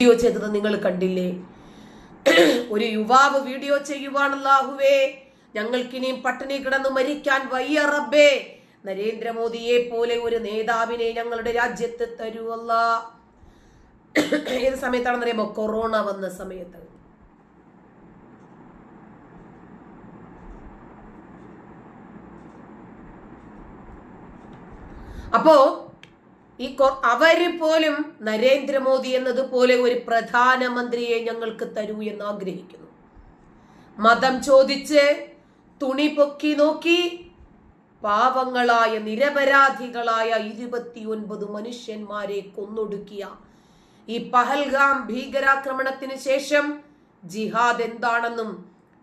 Video ചെയ്തത് നിങ്ങൾ കണ്ടില്ലേ? ഒരു യുവാവ് വീഡിയോ ചെയ്യുവാണല്ലാഹുവേ ഞങ്ങൾക്കിനിയും പട്ടിണി കിടന്ന് മരിക്കാൻ വയ്യ റബ്ബേ. നരേന്ദ്രമോദിയെ പോലെ ഒരു നേതാവിനെ ഞങ്ങളുടെ രാജ്യത്ത് തരുവല്ല. ഏത് സമയത്താണെന്ന് അറിയാമോ കൊറോണ വന്ന സമയത്ത്. അപ്പോ ഈ അവർ പോലും നരേന്ദ്രമോദി എന്നതുപോലെ ഒരു പ്രധാനമന്ത്രിയെ ഞങ്ങൾക്ക് തരൂ എന്ന് ആഗ്രഹിക്കുന്നു. മതം ചോദിച്ച് തുണി പൊക്കി നോക്കി പാവങ്ങളായ നിരപരാധികളായ ഇരുപത്തിയൊൻപത് മനുഷ്യന്മാരെ കൊന്നൊടുക്കിയ ഈ പഹൽഗാം ഭീകരാക്രമണത്തിന് ശേഷം ജിഹാദ് എന്താണെന്നും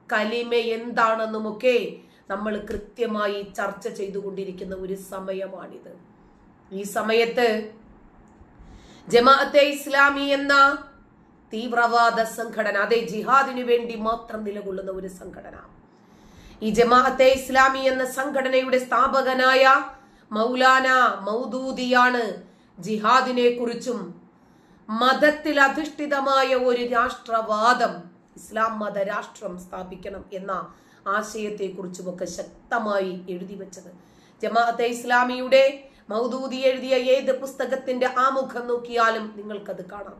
കലിമ എന്താണെന്നുമൊക്കെ നമ്മൾ കൃത്യമായി ചർച്ച ചെയ്തുകൊണ്ടിരിക്കുന്ന ഒരു സമയമാണിത്. ഈ സമയത്ത് ജമാഅത്തെ ഇസ്ലാമി എന്ന തീവ്രവാദ സംഘടന അതേ ജിഹാദിനു വേണ്ടി മാത്രം നിലകൊള്ളുന്ന ഒരു സംഘടന. ഈ ജമാഅത്തെ ഇസ്ലാമി എന്ന സംഘടനയുടെ സ്ഥാപകനായ മൗലാന മൗദൂദിയാണ് ജിഹാദിനെ കുറിച്ചും മതത്തിൽ അധിഷ്ഠിതമായ ഒരു രാഷ്ട്രവാദം ഇസ്ലാം മത രാഷ്ട്രം സ്ഥാപിക്കണം എന്ന ആശയത്തെക്കുറിച്ചുമൊക്കെ ശക്തമായി എഴുതി വെച്ചത്. ജമാഅത്തെ ഇസ്ലാമിയുടെ മൗദൂദി എഴുതിയ ഏത് പുസ്തകത്തിന്റെ ആമുഖം നോക്കിയാലും നിങ്ങൾക്കത് കാണാം.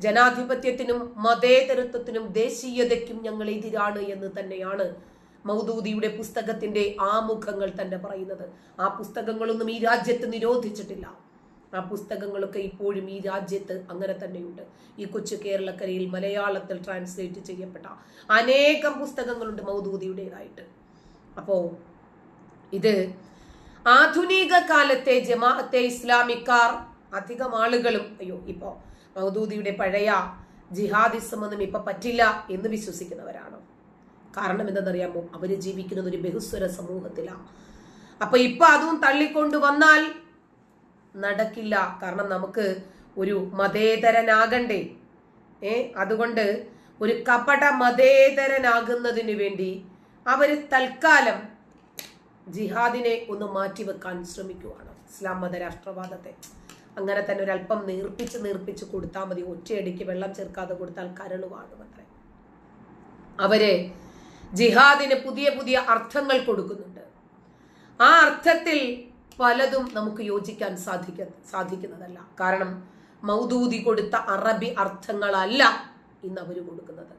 ജനാധിപത്യത്തിനും മതേതരത്വത്തിനും ദേശീയതയ്ക്കും ഞങ്ങൾ എതിരാണ് എന്ന് തന്നെയാണ് മൗദൂദിയുടെ പുസ്തകത്തിന്റെ ആമുഖങ്ങൾ തന്നെ പറയുന്നത്. ആ പുസ്തകങ്ങളൊന്നും ഈ രാജ്യത്ത് നിരോധിച്ചിട്ടില്ല. ആ പുസ്തകങ്ങളൊക്കെ ഇപ്പോഴും ഈ രാജ്യത്ത് അങ്ങനെ തന്നെയുണ്ട്. ഈ കൊച്ചു കേരളക്കരയിൽ മലയാളത്തിൽ ട്രാൻസ്ലേറ്റ് ചെയ്യപ്പെട്ട അനേകം പുസ്തകങ്ങളുണ്ട് മൗദൂദിയുടേതായിട്ട്. അപ്പോ ഇത് ആധുനിക കാലത്തെ ജമാഅത്തെ ഇസ്ലാമിക്കാർ അധികം ആളുകളും അയ്യോ ഇപ്പോ മൗദൂദിയുടെ പഴയ ജിഹാദിസം ഒന്നും ഇപ്പൊ പറ്റില്ല എന്ന് വിശ്വസിക്കുന്നവരാണ്. കാരണം എന്തെന്നറിയാമോ അവർ ജീവിക്കുന്നത് ഒരു ബഹുസ്വര സമൂഹത്തിലാണ് അപ്പൊ ഇപ്പൊ അതും തള്ളിക്കൊണ്ടു വന്നാൽ നടക്കില്ല. കാരണം നമുക്ക് ഒരു മതേതരനാകണ്ടേ. ഏ അതുകൊണ്ട് ഒരു കപട മതേതരനാകുന്നതിന് വേണ്ടി അവർ തൽക്കാലം ജിഹാദിനെ ഒന്ന് മാറ്റിവെക്കാൻ ശ്രമിക്കുവാണ്. ഇസ്ലാം മത രാഷ്ട്രവാദത്തെ അങ്ങനെ തന്നെ ഒരല്പം നീർപ്പിച്ച് നീർപ്പിച്ച് കൊടുത്താൽ മതി. ഒറ്റയടിക്ക് വെള്ളം ചേർക്കാതെ കൊടുത്താൽ കരളുവാണ് അത്രേ അവർ ജിഹാദിന് പുതിയ പുതിയ അർത്ഥങ്ങൾ കൊടുക്കുന്നുണ്ട്. ആ അർത്ഥത്തിൽ പലതും നമുക്ക് യോജിക്കാൻ സാധിക്ക സാധിക്കുന്നതല്ല. കാരണം മൗദൂതി കൊടുത്ത അറബി അർത്ഥങ്ങളല്ല ഇന്ന് അവർ കൊടുക്കുന്നത്.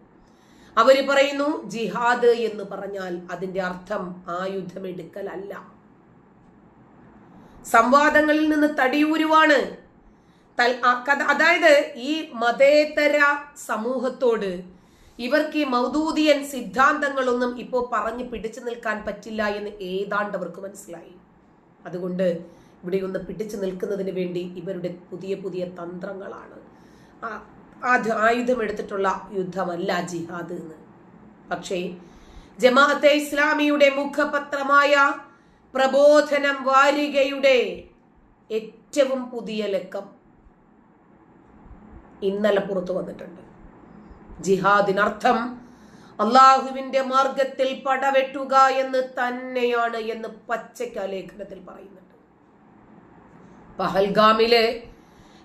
അവർ പറയുന്നു ജിഹാദ് എന്ന് പറഞ്ഞാൽ അതിന്റെ അർത്ഥം ആയുധമെടുക്കലല്ല. സംവാദങ്ങളിൽ നിന്ന് തടിയൂരുവാണ്. അതായത് ഈ മതേതര സമൂഹത്തോട് ഇവർക്ക് ഈ മൗദൂദിയൻ സിദ്ധാന്തങ്ങളൊന്നും ഇപ്പോൾ പറഞ്ഞു പിടിച്ചു നിൽക്കാൻ പറ്റില്ല എന്ന് ഏതാണ്ട് അവർക്ക് മനസ്സിലായി. അതുകൊണ്ട് ഇവിടെ ഒന്ന് പിടിച്ചു നിൽക്കുന്നതിന് വേണ്ടി ഇവരുടെ പുതിയ പുതിയ തന്ത്രങ്ങളാണ്. ആ- ആയുധം ആയുധമെടുത്തിട്ടുള്ള യുദ്ധമല്ല ജിഹാദ് എന്ന്. പക്ഷേ ജമാഅത്തെ ഇസ്ലാമിയുടെ മുഖപത്രമായ പ്രബോധനം വാരികയുടെ ഏറ്റവും പുതിയ ലക്കം ഇന്നലെ പുറത്തു വന്നിട്ടുണ്ട്. ജിഹാദിനർത്ഥം അള്ളാഹുവിന്റെ മാർഗത്തിൽ പടവെട്ടുക എന്ന് തന്നെയാണ് എന്ന് പച്ചയ്ക്ക് ലേഖനത്തിൽ പറയുന്നുണ്ട്. പഹൽഗാമിൽ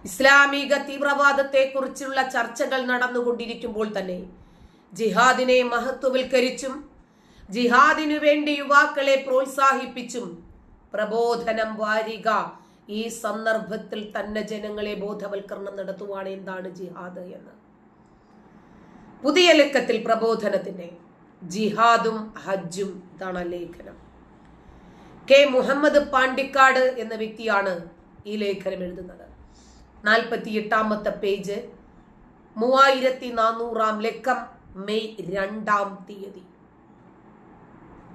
ഇസ്ലാമിക തീവ്രവാദത്തെ കുറിച്ചുള്ള ചർച്ചകൾ നടന്നുകൊണ്ടിരിക്കുമ്പോൾ തന്നെ ജിഹാദിനെ മഹത്വവൽക്കരിച്ചും ജിഹാദിനു വേണ്ടി യുവാക്കളെ പ്രോത്സാഹിപ്പിച്ചും പ്രബോധനം വാരിക ഈ സന്ദർഭത്തിൽ തന്നെ ജനങ്ങളെ ബോധവൽക്കരണം നടത്തുവാണ് എന്താണ് ജിഹാദ് എന്ന്. പുതിയ ലക്കത്തിൽ പ്രബോധനത്തിന്റെ ജിഹാദും ഹജ്ജും ഇതാണ് ലേഖനം. കെ മുഹമ്മദ് പാണ്ടിക്കാട് എന്ന വ്യക്തിയാണ് ഈ ലേഖനം എഴുതുന്നത്. നാൽപ്പത്തി എട്ടാമത്തെ പേജ്. മൂവായിരത്തി നാനൂറാം ലക്കം മെയ് രണ്ടാം തീയതി.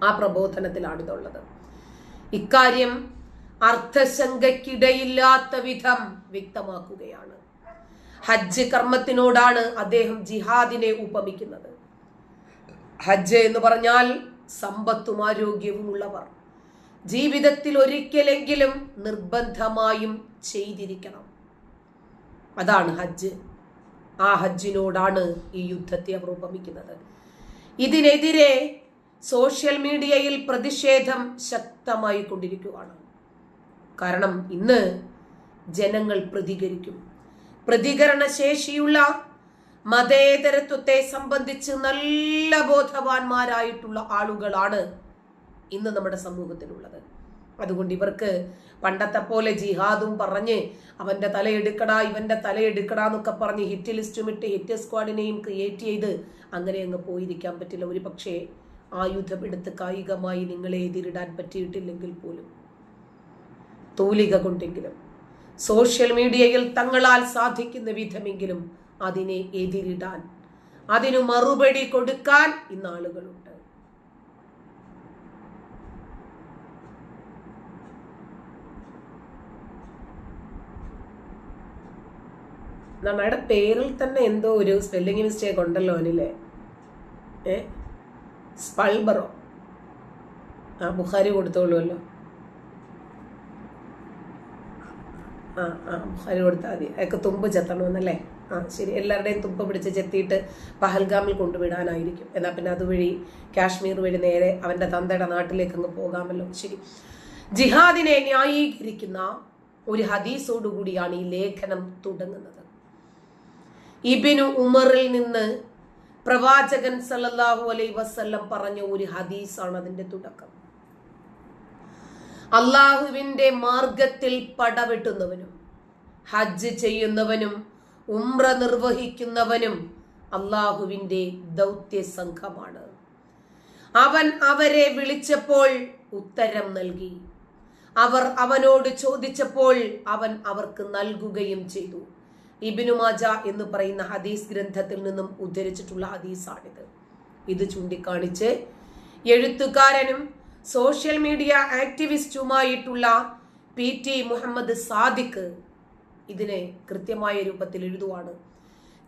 ആ പ്രബോധനത്തിലാണ് ഇതുള്ളത്. ഇക്കാര്യം അർത്ഥശങ്കയ്ക്കിടയില്ലാത്ത വിധം വ്യക്തമാക്കുകയാണ്. ഹജ്ജ് കർമ്മത്തിനോടാണ് അദ്ദേഹം ജിഹാദിനെ ഉപമിക്കുന്നത്. ഹജ്ജ് എന്ന് പറഞ്ഞാൽ സമ്പത്തും ആരോഗ്യവും ഉള്ളവർ. ജീവിതത്തിൽ ഒരിക്കലെങ്കിലും നിർബന്ധമായും ചെയ്തിരിക്കണം. അതാണ് ഹജ്ജ്. ആ ഹജ്ജിനോടാണ് ഈ യുദ്ധത്തെ അവർ ഉപമിക്കുന്നത്. ഇതിനെതിരെ സോഷ്യൽ മീഡിയയിൽ പ്രതിഷേധം ശക്തമായി കൊണ്ടിരിക്കുകയാണ്. കാരണം ഇന്ന് ജനങ്ങൾ പ്രതികരിക്കും. പ്രതികരണ ശേഷിയുള്ള മതേതരത്വത്തെ സംബന്ധിച്ച് നല്ല ബോധവാന്മാരായിട്ടുള്ള ആളുകളാണ് ഇന്ന് നമ്മുടെ സമൂഹത്തിലുള്ളത്. അതുകൊണ്ട് ഇവർക്ക് പണ്ടത്തെ പോലെ ജിഹാദും പറഞ്ഞ് അവന്റെ തലയെടുക്കടാ ഇവന്റെ തലയെടുക്കടാ എന്നൊക്കെ പറഞ്ഞ് ഹിറ്റ് ലിസ്റ്റും ഇട്ട് ഹിറ്റ് സ്ക്വാഡിനെയും ക്രിയേറ്റ് ചെയ്ത് അങ്ങനെ അങ്ങ് പോയിരിക്കാൻ പറ്റില്ല. ഒരു പക്ഷേ ആയുധമെടുത്ത് കായികമായി നിങ്ങളെ എതിരിടാൻ പറ്റിയിട്ടില്ലെങ്കിൽ പോലും. തൂലിക കൊണ്ടെങ്കിലും സോഷ്യൽ മീഡിയയിൽ തങ്ങളാൽ സാധിക്കുന്ന വിധമെങ്കിലും അതിനെ എതിരിടാൻ അതിനു മറുപടി കൊടുക്കാൻ ഇന്ന് ആളുകളുണ്ട് നമ്മുടെ പേരിൽ തന്നെ എന്തോ ഒരു സ്പെല്ലിംഗ് മിസ്റ്റേക്ക് ഉണ്ടല്ലോ അവനില്ലേ ഏ? സ്പൾബറോ ആ ബുഖാരി കൊടുത്തോളുമല്ലോ ആ ആ ബുഖാരി കൊടുത്താൽ മതി. അതൊക്കെ തുമ്പ് ചെത്തണമെന്നല്ലേ? ആ ശരി. എല്ലാവരുടെയും തുമ്പ് പിടിച്ച് ചെത്തിയിട്ട് പഹൽഗാമിൽ കൊണ്ടുവിടാനായിരിക്കും. എന്നാൽ പിന്നെ അതുവഴി കാശ്മീർ വഴി നേരെ അവന്റെ തന്തയുടെ നാട്ടിലേക്ക് അങ്ങ് പോകാമല്ലോ. ശരി. ജിഹാദിനെ ന്യായീകരിക്കുന്ന ഒരു ഹദീസോടുകൂടിയാണ് ഈ ലേഖനം തുടങ്ങുന്നത്. ഇബിനു ഉമറിൽ നിന്ന് പ്രവാചകൻ സല്ലല്ലാഹു അലൈ വസ്ല്ലം പറഞ്ഞ ഒരു ഹദീസാണ് അതിന്റെ തുടക്കം. അള്ളാഹുവിന്റെ മാർഗത്തിൽ പടവെട്ടുന്നവനും ഹജ്ജ് ചെയ്യുന്നവനും ഉമ്ര നിർവഹിക്കുന്നവനും അള്ളാഹുവിന്റെ ദൗത്യ സംഘമാണ് അവൻ അവരെ വിളിച്ചപ്പോൾ ഉത്തരം നൽകി. അവർ അവനോട് ചോദിച്ചപ്പോൾ അവൻ അവർക്ക് നൽകുകയും ചെയ്തു. ഇബിനു മാജ എന്ന് പറയുന്ന ഹദീസ് ഗ്രന്ഥത്തിൽ നിന്നും ഉദ്ധരിച്ചിട്ടുള്ള ഹദീസാണിത്. ഇത് ചൂണ്ടിക്കാണിച്ച് എഴുത്തുകാരനും സോഷ്യൽ മീഡിയ ആക്ടിവിസ്റ്റുമായിട്ടുള്ള പി ടി മുഹമ്മദ് സാദിഖ് ഇതിനെ കൃത്യമായ രൂപത്തിൽ എഴുതുവാണ്.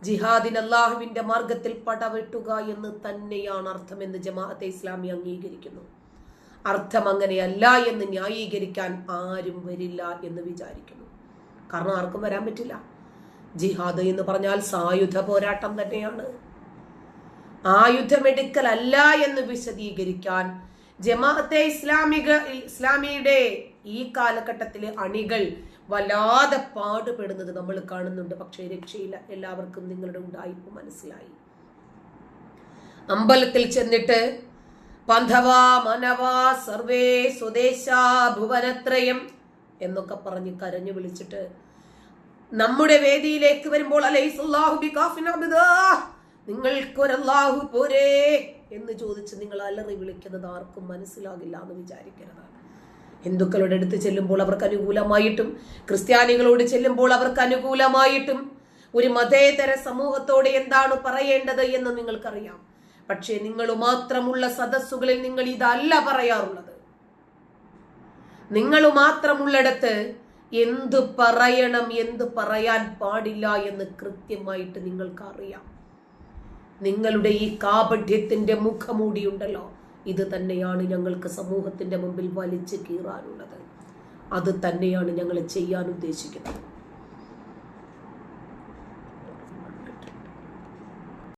ജിഹാദിൻ അള്ളാഹുവിന്റെ മാർഗത്തിൽ പടവെട്ടുക എന്ന് തന്നെയാണ് അർത്ഥമെന്ന് ജമാഅത്തെ ഇസ്ലാമി അംഗീകരിക്കുന്നു. അർത്ഥം അങ്ങനെയല്ല എന്ന് ന്യായീകരിക്കാൻ ആരും വരില്ല എന്ന് വിചാരിക്കുന്നു. കാരണം ആർക്കും വരാൻ പറ്റില്ല. ജിഹാദ് എന്ന് പറഞ്ഞാൽ സായുധ പോരാട്ടം തന്നെയാണ്. ആയുധമെടുക്കലല്ല എന്ന് വിശദീകരിക്കാൻ ജമാഅത്തെ ഇസ്ലാമിക ഇസ്ലാമിയുടെ ഈ കാലഘട്ടത്തിലെ അണികൾ വല്ലാതെ പാടുപെടുന്നത് നമ്മൾ കാണുന്നുണ്ട്. പക്ഷേ രക്ഷയില്ല. എല്ലാവർക്കും നിങ്ങളുടെ ഉണ്ടായിപ്പ് മനസ്സിലായി. അമ്പലത്തിൽ ചെന്നിട്ട് പന്ധവാ മനവാ സർവേ സ്വദേശ ഭുവനത്രയം എന്നൊക്കെ പറഞ്ഞ് കരഞ്ഞു വിളിച്ചിട്ട് നമ്മുടെ വേദിയിലേക്ക് വരുമ്പോൾ നിങ്ങൾക്കൊരല്ലാഹു പോരേ എന്ന് ചോദിച്ച് നിങ്ങൾ അലറി വിളിക്കുന്നത് ആർക്കും മനസ്സിലാകില്ല എന്ന് വിചാരിക്കരുത്. ഹിന്ദുക്കളുടെ അടുത്ത് ചെല്ലുമ്പോൾ അവർക്ക് അനുകൂലമായിട്ടും ക്രിസ്ത്യാനികളോട് ചെല്ലുമ്പോൾ അവർക്ക് അനുകൂലമായിട്ടും ഒരു മതേതര സമൂഹത്തോട് എന്താണ് പറയേണ്ടത് എന്ന് നിങ്ങൾക്കറിയാം. പക്ഷേ നിങ്ങൾ മാത്രമുള്ള സദസ്സുകളിൽ നിങ്ങൾ ഇതല്ല പറയാറുള്ളത്. നിങ്ങൾ മാത്രമുള്ളിടത്ത് എന്തു പറയണം എന്ത് പറയാൻ പാടില്ല എന്ന് കൃത്യമായിട്ട് നിങ്ങൾക്കറിയാം. നിങ്ങളുടെ ഈ കാപഠ്യത്തിന്റെ മുഖമൂടിയുണ്ടല്ലോ ഇത് തന്നെയാണ് ഞങ്ങൾക്ക് സമൂഹത്തിന്റെ മുമ്പിൽ വലിച്ചു കീറാനുള്ളത്. അത് തന്നെയാണ് ഞങ്ങൾ ചെയ്യാൻ ഉദ്ദേശിക്കുന്നത്.